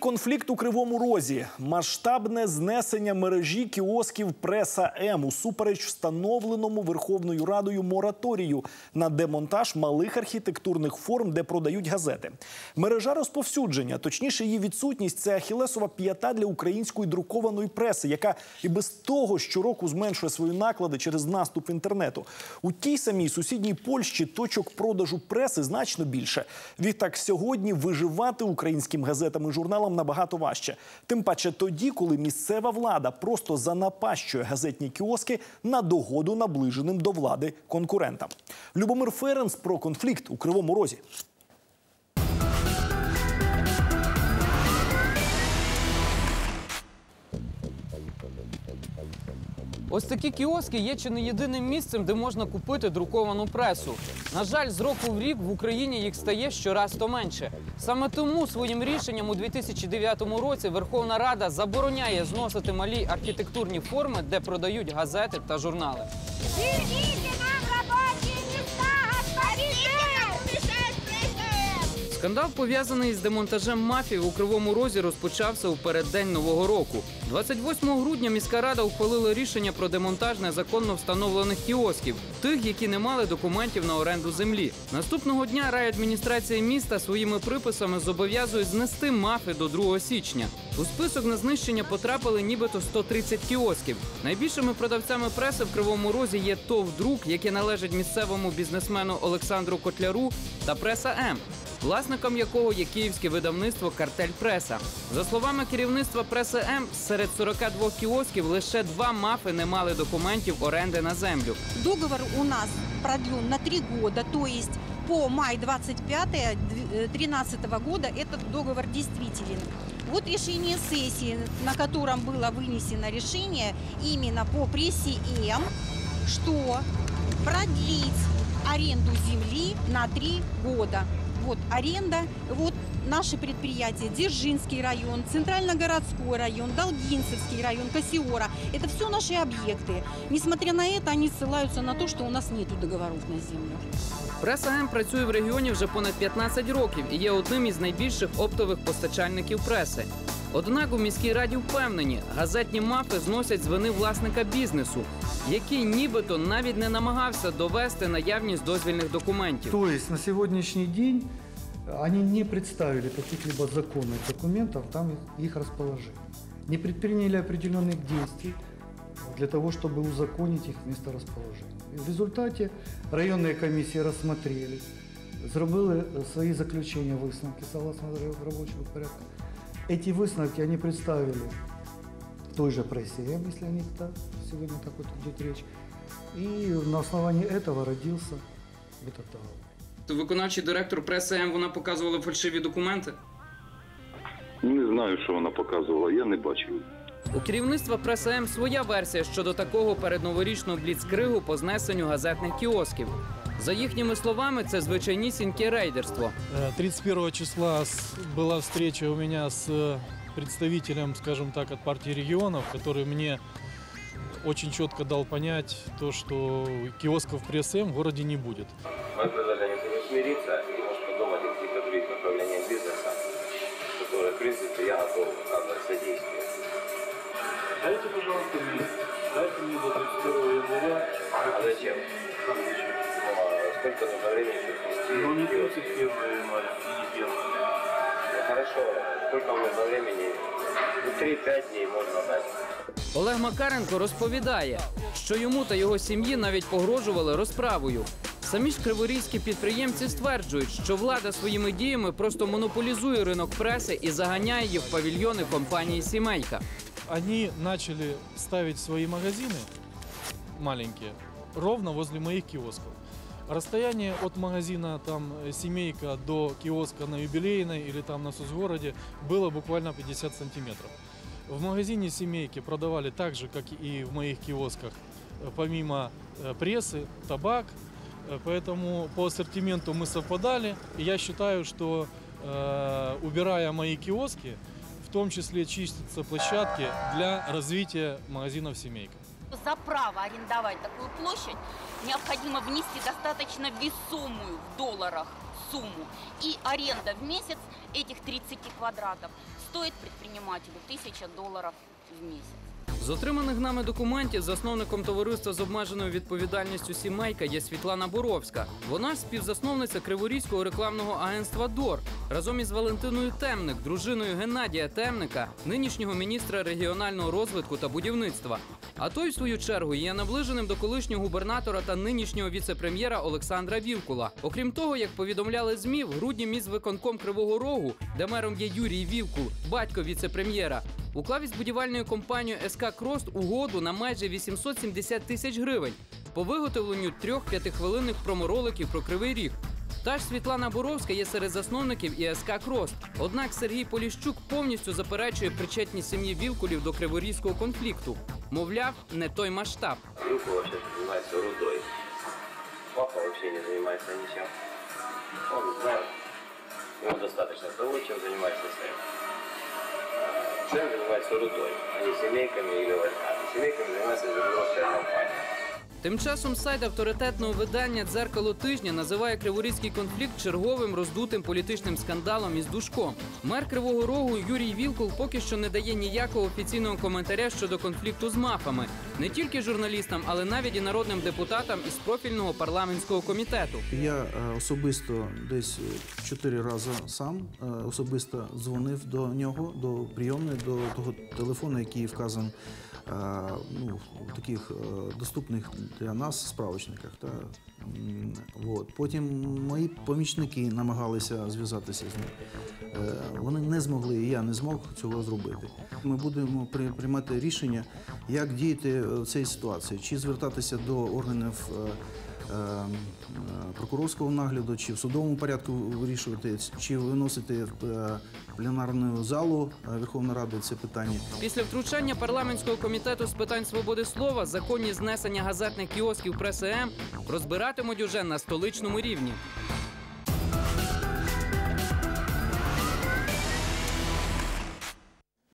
Конфлікт у Кривому Розі, масштабне знесення мережі кіосків Преса М усупереч встановленому Верховною Радою мораторію на демонтаж малих архітектурних форм, де продають газети. Мережа розповсюдження, точніше, її відсутність це ахілесова п'ята для української друкованої преси, яка і без того щороку зменшує свої наклади через наступ інтернету. У тій самій сусідній Польщі точок продажу преси значно більше. Відтак сьогодні виживати українським газетам і журналам набагато важче. Тим паче тоді, коли місцева влада просто занапащує газетні кіоски на догоду наближеним до влади конкурентам. Любомир Ференс про конфлікт у Кривому Розі. Ось такі кіоски є чи не єдиним місцем, де можна купити друковану пресу. На жаль, з року в рік в Україні їх стає щораз то менше. Саме тому своїм рішенням у 2009 році Верховна Рада забороняє зносити малі архітектурні форми, де продають газети та журнали. Скандал пов'язаний з демонтажем мафії у Кривому Розі розпочався у переддень нового року. 28 грудня міська рада ухвалила рішення про демонтаж незаконно встановлених кіосків, тих, які не мали документів на оренду землі. Наступного дня райадміністрація міста своїми приписами зобов'язує знести мафи до 2 січня. У список на знищення потрапили нібито 130 кіосків. Найбільшими продавцями преси в Кривому Розі є ТОВ «Друк», яке належить місцевому бізнесмену Олександру Котляру, та преса М власником якого є київське видавництво Картель Преса. За словами керівництва преси М, серед 42 кіосків лише два мафи не мали документів оренди на землю. Договор у нас продлен на три года, то есть по май 25 2013 года этот договор действителен. Вот решение сессии, на котором было вынесено решение именно по прессе М, что продлить аренду земли на три года. Вот аренда, вот наши предприятия, Дзержинский район, Центрально-городской район, Долгинцевский район, Кассиора. Это все наши объекты. Несмотря на это, они ссылаются на то, что у нас нет договоров на землю. Преса М працює в регіоні вже понад 15 років і є одним із найбільших оптових постачальників преси. Однак у міській раді впевнені, газетні мафи зносять з вини власника бізнесу, який нібито навіть не намагався довести наявність дозвільних документів. То есть на сегодняшний день они не представили каких-либо законных документов, там их расположили. Не предприняли определенных действий для того, чтобы узаконить их месторасположение. И в результате районные комиссии рассмотрели, зробили свої заключения, висновки согласно рабочего порядка. Эти выставки они представили в той же прессе, М, если о них так, сегодня так вот идет речь. И на основании этого родился этот договор. Виконавчий директор преси М вона показувала фальшиві документи. Не знаю, що вона показувала, я не бачив. У керівництва преси М своя версія щодо такого передноворічного бліцкригу по знесенню газетних кіосків. За їхніми словами, це звичайнісіньке рейдерство. Э, 31 числа с- была встреча у меня с представителем, скажем так, от партии регионов, который мне очень четко дал понять то, что киосков при СМ в городе не будет. Мы предложили не смириться и немножко думать о каких-то других направлениях бизнеса, которые, в принципе, я готов оказать содействие. Дайте, пожалуйста, мне, дайте мне до 31 января. А зачем? А зачем? Сколько нужно времени, чтобы Ну, не 31 января, не 1 хорошо. Сколько нужно времени? Ну, 3-5 дней можно дать. Олег Макаренко розповідає, що йому та його сім'ї навіть погрожували розправою. Самі ж криворізькі підприємці стверджують, що влада своїми діями просто монополізує ринок преси і заганяє її в павільйони компанії Сімейка. Они начали ставить свои магазины маленькие ровно возле моих киосков. Расстояние от магазина там э, семейка до киоска на юбилейной или там на Сузгороде было буквально 50 сантиметров. В магазине семейки продавали так же, как и в моих киосках, э, помимо э, прессы, табак. Поэтому по ассортименту мы совпадали. И я считаю, что э, убирая мои киоски, в том числе чистятся площадки для развития магазинов семейка. За право арендовать такую площадь необходимо внести достаточно весомую в долларах сумму. И аренда в месяц этих 30 квадратов стоит предпринимателю 1000 долларов в месяц. З отриманих нами документів засновником товариства з обмеженою відповідальністю сімейка є Світлана Боровська. Вона співзасновниця Криворізького рекламного агентства ДОР разом із Валентиною Темник, дружиною Геннадія Темника, нинішнього міністра регіонального розвитку та будівництва. А той, в свою чергу, є наближеним до колишнього губернатора та нинішнього віце-прем'єра Олександра Вілкула. Окрім того, як повідомляли ЗМІ, в грудні міськвиконком Кривого Рогу, де мером є Юрій Вілкул, батько віце-прем'єра, уклав із будівельною компанією СК Крост угоду на майже 870 тисяч гривень по виготовленню трьох п'ятихвилинних промороликів про кривий ріг. Та ж Світлана Боровська є серед засновників і СК Крост. Однак Сергій Поліщук повністю заперечує причетність сім'ї Вілкулів до криворізького конфлікту. Мовляв, не той масштаб. Группа вообще занимается рудой. Папа вообще не занимается ничем. Он знает, ему достаточно того, чем занимается Сэм. Сэм занимается рудой, а не семейками или войсками. Семейками занимается Зеленовская компания. Тим часом сайт авторитетного видання Дзеркало тижня називає криворізький конфлікт черговим роздутим політичним скандалом із душком. Мер Кривого Рогу Юрій Вілкул поки що не дає ніякого офіційного коментаря щодо конфлікту з мафами, не тільки журналістам, але навіть і народним депутатам із профільного парламентського комітету. Я е, особисто десь чотири рази сам е, особисто дзвонив до нього, до прийомної, до того телефону, який вказан е, ну, таких е, доступних для нас справочниках. Та, от. Потім мої помічники намагалися зв'язатися з ним. Е, Вони не змогли, і я не змог цього зробити. Ми будемо приймати рішення, як діяти в цій ситуації, чи звертатися до органів. Е, е, е, прокурорського нагляду, чи в судовому порядку вирішувати, чи виносити в е, пленарну залу е, Верховної Ради це питання. Після втручання парламентського комітету з питань свободи слова законні знесення газетних кіосків преси М розбиратимуть уже на столичному рівні.